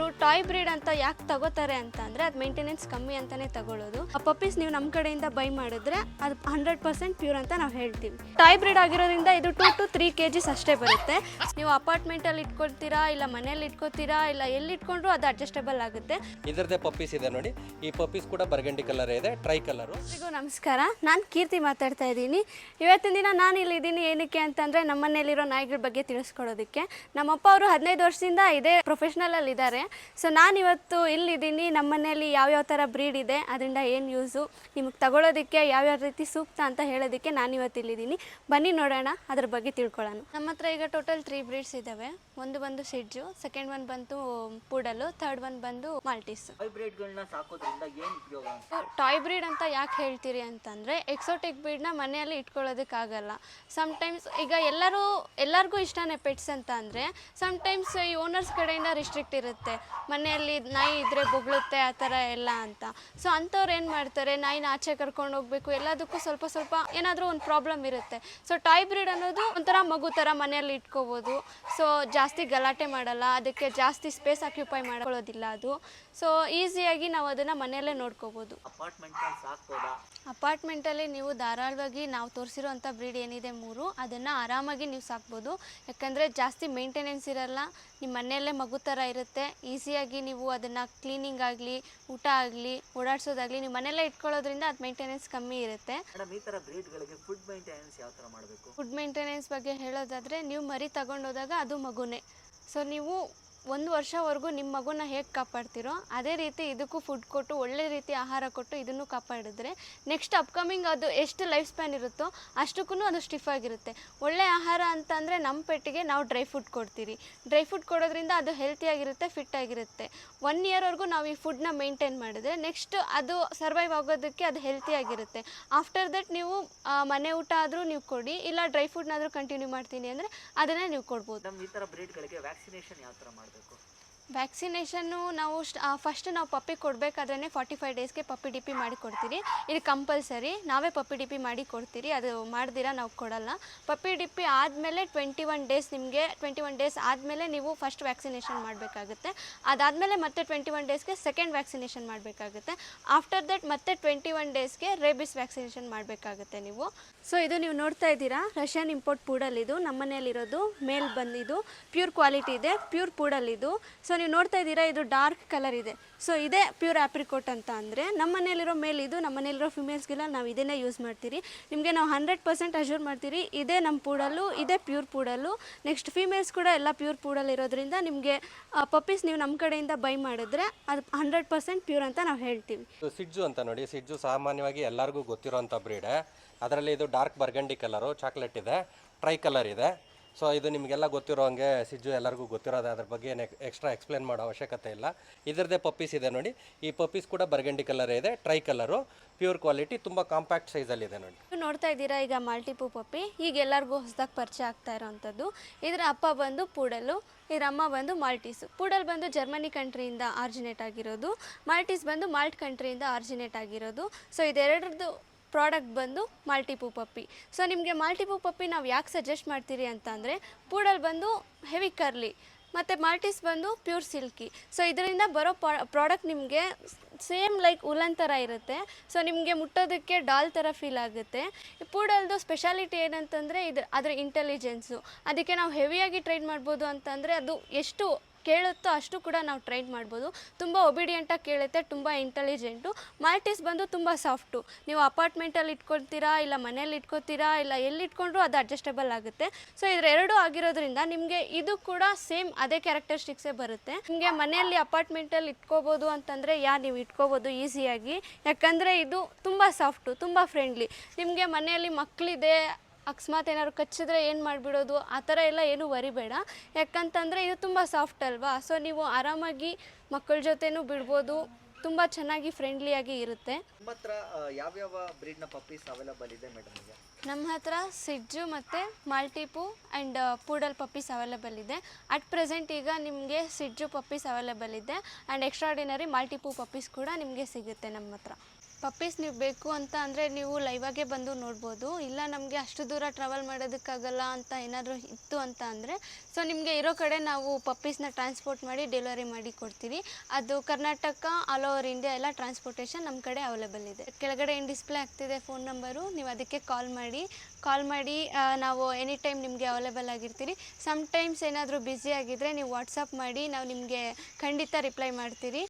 ಒಬ್ರು toy bread ಅಂತ ಯಾಕೆ ತಗೋತಾರೆ ಅಂತ ಅಂದ್ರೆ ಅದು ಮೇಂಟೆನೆನ್ಸ್ ಕಮ್ಮಿ ಅಂತಾನೆ ತಗೊಳ್ಳೋದು ಆ ಪಪ್ಪೀಸ್ ನೀವು ನಮ್ಮ ಕಡೆಯಿಂದ ಬೈ ಮಾಡಿದ್ರೆ ಅದು ಹಂಡ್ರೆಡ್ ಪರ್ಸೆಂಟ್ ಪ್ಯೂರ್ ಅಂತ ನಾವು ಹೇಳ್ತೀವಿ. ಟಾಯ್ ಬ್ರೀಡ್ ಆಗಿರೋದ್ರಿಂದ ಇದು two to three K Gs ಅಷ್ಟೇ ಬರುತ್ತೆ. ನೀವು ಅಪಾರ್ಟ್ಮೆಂಟಲ್ಲಿ ಇಟ್ಕೊಳ್ತೀರಾ ಇಲ್ಲ ಮನೇಲಿ ಇಟ್ಕೋತೀರಾ ಇಲ್ಲ ಎಲ್ಲಿ ಇಟ್ಕೊಂಡ್ರು ಅದು ಅಡ್ಜಸ್ಟೇಬಲ್ ಆಗುತ್ತೆ. ಇದರದೇ ಪಪ್ಪೀಸ್ ಇದೆ ನೋಡಿ. ಈ ಪಪ್ಪೀಸ್ ಕೂಡ ಬರ್ಗಂಡಿ ಕಲರ್ ಇದೆ ಟ್ರೈ ಕಲರು ಎಲ್ರಿಗೂ ನಮಸ್ಕಾರ. ನಾನು ಕೀರ್ತಿ ಮಾತಾಡ್ತಾ ಇದ್ದೀನಿ. ಇವತ್ತಿನ ದಿನ ನಾನು ಇಲ್ಲಿ ಇದ್ದೀನಿ ಏನಕ್ಕೆ ಅಂತಂದ್ರೆ ನಮ್ಮ ಮನೇಲಿರೋ ನಾಯಿಗಳ ಬಗ್ಗೆ ತಿಳಿಸ್ಕೊಡೋದಕ್ಕೆ. ನಮ್ಮಪ್ಪ ಅವರು ಹದಿನೈದು ವರ್ಷದಿಂದ ಇದೇ ಪ್ರೊಫೆಷ್ನಲಲ್ಲಿ ಇದ್ದಾರೆ. ಸೊ ನಾನು ಇವತ್ತು ಇಲ್ಲಿದ್ದೀನಿ. ನಮ್ಮ ಮನೇಲಿ ಯಾವ್ಯಾವ ಥರ ಬ್ರೀಡ್ ಇದೆ ಅದರಿಂದ ಏನು ಯೂಸು ನಿಮಗೆ ತಗೊಳ್ಳೋದಕ್ಕೆ ಯಾವ್ಯಾವ ರೀತಿ ಸೂಕ್ತ ಅಂತ ಹೇಳೋದಕ್ಕೆ ನಾನಿವತ್ತು ಇಲ್ಲಿದ್ದೀನಿ. ಬನ್ನಿ ನೋಡೋಣ ಅದ್ರ ಬಗ್ಗೆ ತಿಳ್ಕೊಳ್ಳೋಣ. ನಮ್ಮ ಹತ್ರ ಈಗ ಟೋಟಲ್ ತ್ರೀ ಬ್ರೀಡ್ಸ್ ಇದ್ದಾವೆ ಒಂದು ಬಂದು ಸಿಡ್ಜು ಸೆಕೆಂಡ್ ಒನ್ ಬಂತು ಪೂಡಲು ಥರ್ಡ್ ಒನ್ ಬಂದು ಮಾಲ್ಟೀಸ್ ಟಾಯ್ ಬ್ರೀಡ್ ಅಂತ? ಯಾಕೆ ಹೇಳ್ತೀರಿ ಅಂತಂದರೆ ಎಕ್ಸೋಟಿಕ್ ಬ್ರೀಡ್ನ ಮನೆಯಲ್ಲಿ ಇಟ್ಕೊಳ್ಳೋದಕ್ಕಾಗಲ್ಲ. ಸಮ್ಟೈಮ್ಸ್ ಈಗ ಎಲ್ಲರೂ ಎಲ್ಲರಿಗೂ ಇಷ್ಟನೇ ಪೆಟ್ಸ್ ಅಂತ ಅಂದರೆ ಸಮ್ಟೈಮ್ಸ್ ಈ ಓನರ್ಸ್ ಕಡೆಯಿಂದ ರಿಸ್ಟ್ರಿಕ್ಟ್ ಇರುತ್ತೆ. ಮನೆಯಲ್ಲಿ ನಾಯಿ ಇದ್ದರೆ ಬೊಗಳುತ್ತೆ ಆ ಥರ ಎಲ್ಲ ಅಂತ. ಸೊ ಅಂಥವ್ರು ಏನು ಮಾಡ್ತಾರೆ? ನಾಯಿನ ಆಚೆ ಕರ್ಕೊಂಡು ಹೋಗಬೇಕು. ಎಲ್ಲದಕ್ಕೂ ಸ್ವಲ್ಪ ಸ್ವಲ್ಪ ಏನಾದರೂ ಒಂದು ಪ್ರಾಬ್ಲಮ್ ಇರುತ್ತೆ. ಸೊ ಟಾಯ್ ಬ್ರೀಡ್ ಅನ್ನೋದು ಒಂಥರ ಮಗು ಥರ ಮನೆಯಲ್ಲಿ ಇಟ್ಕೋಬೋದು. ಸೊ ಜಾಸ್ತಿ ಗಲಾಟೆ ಮಾಡಲ್ಲ. ಅದಕ್ಕೆ ಜಾಸ್ತಿ ಸ್ಪೇಸ್ ಆಕ್ಯುಪೈ ಮಾಡ್ಕೊಳ್ಳೋದಿಲ್ಲ ಅದು. ಸೊ ಈಸಿಯಾಗಿ ನಾವು ಅದನ್ನು ಮನೆಯಲ್ಲೇ ನೋಡ್ಕೋಬೋದು. ಅಪಾರ್ಟ್ಮೆಂಟಲ್ಲಿ ನೀವು ಧಾರಾಳವಾಗಿ ನಾವು ತೋರಿಸಿರೋಂಥ ಬ್ರೀಡ್ ಏನಿದೆ ಮೂರು, ಅದನ್ನು ಆರಾಮಾಗಿ ನೀವು ಸಾಕ್ಬೋದು. ಯಾಕಂದರೆ ಜಾಸ್ತಿ ಮೇಂಟೆನೆನ್ಸ್ ಇರಲ್ಲ. ನಿಮ್ಮ ಮನೆಯಲ್ಲೇ ಮಗು ಥರ ಇರುತ್ತೆ. ಈಸಿಯಾಗಿ ನೀವು ಅದನ್ನು ಕ್ಲೀನಿಂಗ್ ಆಗಲಿ ಊಟ ಆಗಲಿ ಓಡಾಡಿಸೋದಾಗಲಿ ನೀವು ಮನೆಯಲ್ಲೇ ಇಟ್ಕೊಳ್ಳೋದ್ರಿಂದ ಅದು ಮೇಂಟೆನೆನ್ಸ್ ಕಮ್ಮಿ ಇರುತ್ತೆ. ಮೇಡಮ್ ಈ ಥರ ಬ್ರೀಡ್ಗಳಿಗೆ ಫುಡ್ ಮೈಂಟೆನೆನ್ಸ್ ಯಾವ ಥರ ಮಾಡಬೇಕು? ಫುಡ್ ಮೇಂಟೆನೆನ್ಸ್ ಬಗ್ಗೆ ಹೇಳೋದಾದರೆ ನೀವು ಮರಿ ತಗೊಂಡೋದಾಗ ಅದು ಮಗುನೇ. ಸೊ ನೀವು ಒಂದು ವರ್ಷವರೆಗೂ ನಿಮ್ಮ ಮಗುನ ಹೇಗೆ ಕಾಪಾಡ್ತೀರೋ ಅದೇ ರೀತಿ ಇದಕ್ಕೂ ಫುಡ್ ಕೊಟ್ಟು, ಒಳ್ಳೆ ರೀತಿ ಆಹಾರ ಕೊಟ್ಟು ಇದನ್ನು ಕಾಪಾಡಿದ್ರೆ ನೆಕ್ಸ್ಟ್ ಅಪ್ಕಮಿಂಗ್ ಅದು ಎಷ್ಟು ಲೈಫ್ ಸ್ಪ್ಯಾನ್ ಇರುತ್ತೋ ಅಷ್ಟಕ್ಕೂ ಅದು ಸ್ಟಿಫ್ ಆಗಿರುತ್ತೆ. ಒಳ್ಳೆ ಆಹಾರ ಅಂತಂದರೆ ನಮ್ಮ ಪೆಟ್ಟಿಗೆ ನಾವು ಡ್ರೈ ಫುಡ್ ಕೊಡ್ತೀರಿ. ಡ್ರೈ ಫುಡ್ ಕೊಡೋದ್ರಿಂದ ಅದು ಹೆಲ್ತಿಯಾಗಿರುತ್ತೆ ಫಿಟ್ ಆಗಿರುತ್ತೆ. ಒನ್ ಇಯರ್ವರೆಗೂ ನಾವು ಈ ಫುಡ್ನ ಮೇಂಟೈನ್ ಮಾಡಿದ್ರೆ ನೆಕ್ಸ್ಟ್ ಅದು ಸರ್ವೈವ್ ಆಗೋದಕ್ಕೆ ಅದು ಹೆಲ್ತಿಯಾಗಿರುತ್ತೆ ಆಫ್ಟರ್ ದಟ್ ನೀವು ಮನೆ ಊಟ ಆದರೂ ನೀವು ಕೊಡಿ, ಇಲ್ಲ ಡ್ರೈ ಫುಡ್ನಾದರೂ ಕಂಟಿನ್ಯೂ ಮಾಡ್ತೀನಿ ಅಂದರೆ ಅದನ್ನೇ ನೀವು ಕೊಡ್ಬೋದು. ಈ ಥರ ಬ್ರೀಡ್ಗಳಿಗೆ ವ್ಯಾಕ್ಸಿನೇಷನ್ ಯಾವ ಥರ ಮಾಡಬೇಕು ವ್ಯಾಕ್ಸಿನೇಷನ್ನು ನಾವು ಫಸ್ಟ್ ನಾವು ಪಪ್ಪಿ ಕೊಡಬೇಕಾದ್ರೆ ಫಾರ್ಟಿ ಫೈವ್ ಡೇಸ್ಗೆ ಪಪ್ಪಿ ಡಿ ಪಿ ಮಾಡಿ ಕೊಡ್ತೀರಿ. ಇದು ಕಂಪಲ್ಸರಿ ನಾವೇ ಪಪ್ಪಿ ಡಿ ಪಿ ಮಾಡಿ ಕೊಡ್ತೀರಿ. ಅದು ಮಾಡ್ದಿರಾ ನಾವು ಕೊಡಲ್ಲ. ಪಪ್ಪಿ ಡಿ ಪಿ ಆದಮೇಲೆ ಟ್ವೆಂಟಿ ಒನ್ ಡೇಸ್ ನಿಮಗೆ ಟ್ವೆಂಟಿ ಒನ್ ಡೇಸ್ ಆದಮೇಲೆ ನೀವು ಫಸ್ಟ್ ವ್ಯಾಕ್ಸಿನೇಷನ್ ಮಾಡಬೇಕಾಗುತ್ತೆ. ಅದಾದಮೇಲೆ ಮತ್ತೆ ಟ್ವೆಂಟಿ ಒನ್ ಡೇಸ್ಗೆ ಸೆಕೆಂಡ್ ವ್ಯಾಕ್ಸಿನೇಷನ್ ಮಾಡಬೇಕಾಗುತ್ತೆ. ಆಫ್ಟರ್ ದಟ್ ಮತ್ತೆ ಟ್ವೆಂಟಿ ಒನ್ ಡೇಸ್ಗೆ ರೇಬಿಸ್ ವ್ಯಾಕ್ಸಿನೇಷನ್ ಮಾಡಬೇಕಾಗುತ್ತೆ ನೀವು. ಸೊ ಇದು ನೀವು ನೋಡ್ತಾ ಇದ್ದೀರಾ? ರಷ್ಯನ್ ಇಂಪೋರ್ಟ್ ಪೂಡಲ್ ಇದು. ನಮ್ಮ ಮನೆಯಲ್ಲಿರೋದು ಮೇಲ್ ಬಂದಿದ್ದು ಪ್ಯೂರ್ ಕ್ವಾಲಿಟಿ ಇದೆ ಪ್ಯೂರ್ ಪೂಡಲ್ ಇದು. ಸೊ ನೀವು ನೋಡ್ತಾ ಇದ್ದೀರಾ, ಇದು ಡಾರ್ಕ್ ಕಲರ್ ಇದೆ. ಸೊ ಇದೇ ಪ್ಯೂರ್ ಆಪ್ರಿಕೋಟ್ ಅಂತ ಅಂದರೆ ನಮ್ಮ ಮನೇಲಿರೋ ಮೇಲ್ ಇದು, ನಮ್ಮ ಮನೇಲಿರೋ ಫಿಮೇಲ್ಸ್ಗೆಲ್ಲ ನಾವು ಇದನ್ನೇ ಯೂಸ್ ಮಾಡ್ತೀರಿ. ನಿಮಗೆ ನಾವು ಹಂಡ್ರೆಡ್ ಪರ್ಸೆಂಟ್ ಅಶ್ಯೂರ್ ಮಾಡ್ತೀರಿ, ಇದೇ ನಮ್ಮ ಪೂಡಲ್ಲು, ಇದೇ ಪ್ಯೂರ್ ಪೂಡಲ್ಲು. ನೆಕ್ಸ್ಟ್ ಫೀಮೇಲ್ಸ್ ಕೂಡ ಎಲ್ಲ ಪ್ಯೂರ್ ಪೂಡಲ್ ಇರೋದ್ರಿಂದ ನಿಮಗೆ ಪಪ್ಪೀಸ್ ನೀವು ನಮ್ಮ ಕಡೆಯಿಂದ ಬೈ ಮಾಡಿದ್ರೆ ಅದು ಹಂಡ್ರೆಡ್ ಪರ್ಸೆಂಟ್ ಪ್ಯೂರ್ ಅಂತ ನಾವು ಹೇಳ್ತೀವಿ. ಸಿಡ್ಜು ಅಂತ ನೋಡಿ, ಸಿಡ್ಜು ಸಾಮಾನ್ಯವಾಗಿ ಎಲ್ಲರಿಗೂ ಗೊತ್ತಿರೋಂಥ ಬ್ರೀಡೆ ಅದರಲ್ಲಿ ಇದು ಡಾರ್ಕ್ ಬರ್ಗಂಡಿ ಕಲರು ಚಾಕ್ಲೇಟ್ ಇದೆ ಟ್ರೈ ಕಲರ್ ಇದೆ. ಸೊ ಇದು ನಿಮಗೆಲ್ಲ ಗೊತ್ತಿರೋ ಹಂಗೆ ಸಿಜ್ಜು ಎಲ್ಲರಿಗೂ ಗೊತ್ತಿರೋದು ಅದ್ರ ಬಗ್ಗೆ ಏನು ಎಕ್ಸ್ಟ್ರಾ ಎಕ್ಸ್ಪ್ಲೇನ್ ಮಾಡೋ ಅವಶ್ಯಕತೆ ಇಲ್ಲ. ಇದರದೇ ಪಪ್ಪೀಸ್ ಇದೆ ನೋಡಿ. ಈ ಪಪ್ಪೀಸ್ ಕೂಡ ಬರ್ಗಂಡಿ ಕಲರ್ ಇದೆ ಟ್ರೈ ಕಲರು ಪ್ಯೂರ್ ಕ್ವಾಲಿಟಿ ತುಂಬ ಕಾಂಪ್ಯಾಕ್ಟ್ ಸೈಜಲ್ಲಿದೆ ನೋಡಿ. ನೀವು ನೋಡ್ತಾ ಇದ್ದೀರಾ ಈಗ ಮಲ್ಟಿಪೂ ಪಪ್ಪಿ ಈಗ ಎಲ್ಲರಿಗೂ ಹೊಸದಾಗಿ ಪರಿಚಯ ಆಗ್ತಾ ಇರೋವಂಥದ್ದು ಇದರ ಅಪ್ಪ ಬಂದು ಪೂಡಲು, ಇದರ ಅಮ್ಮ ಬಂದು ಮಾಲ್ಟೀಸು ಪೂಡಲ್ ಬಂದು ಜರ್ಮನಿ ಕಂಟ್ರಿಯಿಂದ ಆರ್ಜಿನೇಟ್ ಆಗಿರೋದು. ಮಾಲ್ಟೀಸ್ ಬಂದು ಮಾಲ್ಟ್ ಕಂಟ್ರಿಯಿಂದ ಆರ್ಜಿನೇಟ್ ಆಗಿರೋದು. ಸೊ ಇದೆರಡರದ್ದು ಪ್ರಾಡಕ್ಟ್ ಬಂದು ಮಾಲ್ಟಿಪೂ ಪಪ್ಪಿ. ಸೊ ನಿಮಗೆ ಮಾಲ್ಟಿಪೂ ಪಪ್ಪಿ ನಾವು ಯಾಕೆ ಸಜೆಸ್ಟ್ ಮಾಡ್ತೀರಿ ಅಂತ ಅಂದರೆ ಪೂಡಲ್ ಬಂದು ಹೆವಿ ಕರ್ಲಿ ಮತ್ತು ಮಾಲ್ಟೀಸ್ ಬಂದು ಪ್ಯೂರ್ ಸಿಲ್ಕಿ ಸೊ ಇದರಿಂದ ಬರೋ ಪ್ರಾಡಕ್ಟ್ ನಿಮಗೆ ಸೇಮ್ ಲೈಕ್ ಉಲನ್ ಥರ ಇರುತ್ತೆ. ಸೊ ನಿಮಗೆ ಮುಟ್ಟೋದಕ್ಕೆ ಡಾಲ್ ಥರ ಫೀಲ್ ಆಗುತ್ತೆ. ಪೂಡಲ್ದು ಸ್ಪೆಷಾಲಿಟಿ ಏನಂತಂದರೆ, ಇದು ಅದರ ಇಂಟೆಲಿಜೆನ್ಸು ಅದಕ್ಕೆ ನಾವು ಹೆವಿಯಾಗಿ ಟ್ರೈನ್ ಮಾಡ್ಬೋದು ಅಂತಂದರೆ, ಅದು ಎಷ್ಟು ಕೇಳುತ್ತೋ ಅಷ್ಟು ಕೂಡ ನಾವು ಟ್ರೈನ್ ಮಾಡ್ಬೋದು. ತುಂಬ ಒಬಿಡಿಯಂಟಾಗಿ ಕೇಳುತ್ತೆ, ತುಂಬ ಇಂಟೆಲಿಜೆಂಟು ಮಾಲ್ಟೀಸ್ ಬಂದು ತುಂಬ ಸಾಫ್ಟು ನೀವು ಅಪಾರ್ಟ್ಮೆಂಟಲ್ಲಿ ಇಟ್ಕೊಳ್ತೀರಾ, ಇಲ್ಲ ಮನೇಲಿ ಇಟ್ಕೊತೀರಾ ಇಲ್ಲ ಎಲ್ಲಿ ಇಟ್ಕೊಂಡ್ರೂ ಅದು ಅಡ್ಜಸ್ಟಬಲ್ ಆಗುತ್ತೆ. ಸೊ ಎರಡು ಆಗಿರೋದ್ರಿಂದ ನಿಮಗೆ ಇದು ಕೂಡ ಸೇಮ್ ಅದೇ ಕ್ಯಾರೆಕ್ಟರಿಸ್ಟಿಕ್ಸೇ ಬರುತ್ತೆ. ನಿಮಗೆ ಮನೆಯಲ್ಲಿ ಅಪಾರ್ಟ್ಮೆಂಟಲ್ಲಿ ಇಟ್ಕೋಬೋದು ಅಂತಂದರೆ, ಯಾ ನೀವು ಇಟ್ಕೋಬೋದು ಈಸಿಯಾಗಿ ಯಾಕಂದರೆ ಇದು ತುಂಬ ಸಾಫ್ಟು ತುಂಬ ಫ್ರೆಂಡ್ಲಿ ನಿಮಗೆ ಮನೆಯಲ್ಲಿ ಮಕ್ಕಳಿದೆ ಅಕಸ್ಮಾತ್ ಏನಾದ್ರು ಕಚ್ಚಿದ್ರೆ ಏನು ಮಾಡಿಬಿಡೋದು? ಆ ಥರ ಎಲ್ಲ ಏನೂ ವರಿಬೇಡ. ಯಾಕಂತಂದರೆ ಇದು ತುಂಬ ಸಾಫ್ಟ್ ಅಲ್ವಾ? ಸೊ ನೀವು ಆರಾಮಾಗಿ ಮಕ್ಕಳ ಜೊತೆನೂ ಬಿಡ್ಬೋದು. ತುಂಬ ಚೆನ್ನಾಗಿ ಫ್ರೆಂಡ್ಲಿಯಾಗಿ ಇರುತ್ತೆ. ನಿಮ್ಮ ಹತ್ರ ಯಾವ್ಯಾವ ಬ್ರೀಡ್ನ ಪಪ್ಪೀಸ್ ಅವೈಲಬಲ್ ಇದೆ ಮೇಡಮ್ ನಮ್ಮ ಹತ್ರ ಸಿಡ್ಜು ಮತ್ತು maltipoo and poodle puppies available ಇದೆ. ಅಟ್ ಪ್ರೆಸೆಂಟ್ ಈಗ ನಿಮಗೆ ಸಿಜ್ಜು ಪಪ್ಪೀಸ್ ಅವೈಲೇಬಲ್ ಇದೆ. ಆ್ಯಂಡ್ ಎಕ್ಸ್ಟ್ರಾಡಿನರಿ ಮಾಲ್ಟಿಪು ಪಪ್ಪೀಸ್ ಕೂಡ ನಿಮಗೆ ಸಿಗುತ್ತೆ ನಮ್ಮ ಹತ್ರ. ಪಪ್ಪೀಸ್ ನೀವು ಬೇಕು ಅಂತ ಅಂದರೆ ನೀವು ಲೈವಾಗೇ ಬಂದು ನೋಡ್ಬೋದು. ಇಲ್ಲ ನಮಗೆ ಅಷ್ಟು ದೂರ ಟ್ರಾವೆಲ್ ಮಾಡೋದಕ್ಕಾಗಲ್ಲ ಅಂತ ಏನಾದರೂ ಇತ್ತು ಅಂತ ಅಂದರೆ ಸೊ ನಿಮಗೆ ಇರೋ ಕಡೆ ನಾವು ಪಪ್ಪೀಸ್ನ ಟ್ರಾನ್ಸ್ಪೋರ್ಟ್ ಮಾಡಿ ಡೆಲಿವರಿ ಮಾಡಿ ಕೊಡ್ತೀವಿ. ಅದು ಕರ್ನಾಟಕ ಆಲ್ ಓವರ್ ಇಂಡಿಯಾ ಎಲ್ಲ ಟ್ರಾನ್ಸ್ಪೋರ್ಟೇಷನ್ ನಮ್ಮ ಕಡೆ ಅವೈಲೇಬಲ್ ಇದೆ. ಕೆಳಗಡೆ ಏನು ಡಿಸ್ಪ್ಲೇ ಆಗ್ತಿದೆ ಫೋನ್ ನಂಬರು ನೀವು ಅದಕ್ಕೆ ಕಾಲ್ ಮಾಡಿ. ಕಾಲ್ ಮಾಡಿ ನಾವು ಎನಿ ಟೈಮ್ ನಿಮಗೆ ಅವೈಲೇಬಲ್ ಆಗಿರ್ತೀರಿ. ಸಮ್ ಟೈಮ್ಸ್ ಏನಾದರೂ ಬ್ಯುಸಿ ಆಗಿದ್ದರೆ ನೀವು ವಾಟ್ಸಪ್ ಮಾಡಿ, ನಾವು ನಿಮಗೆ ಖಂಡಿತ ರಿಪ್ಲೈ ಮಾಡ್ತೀರಿ.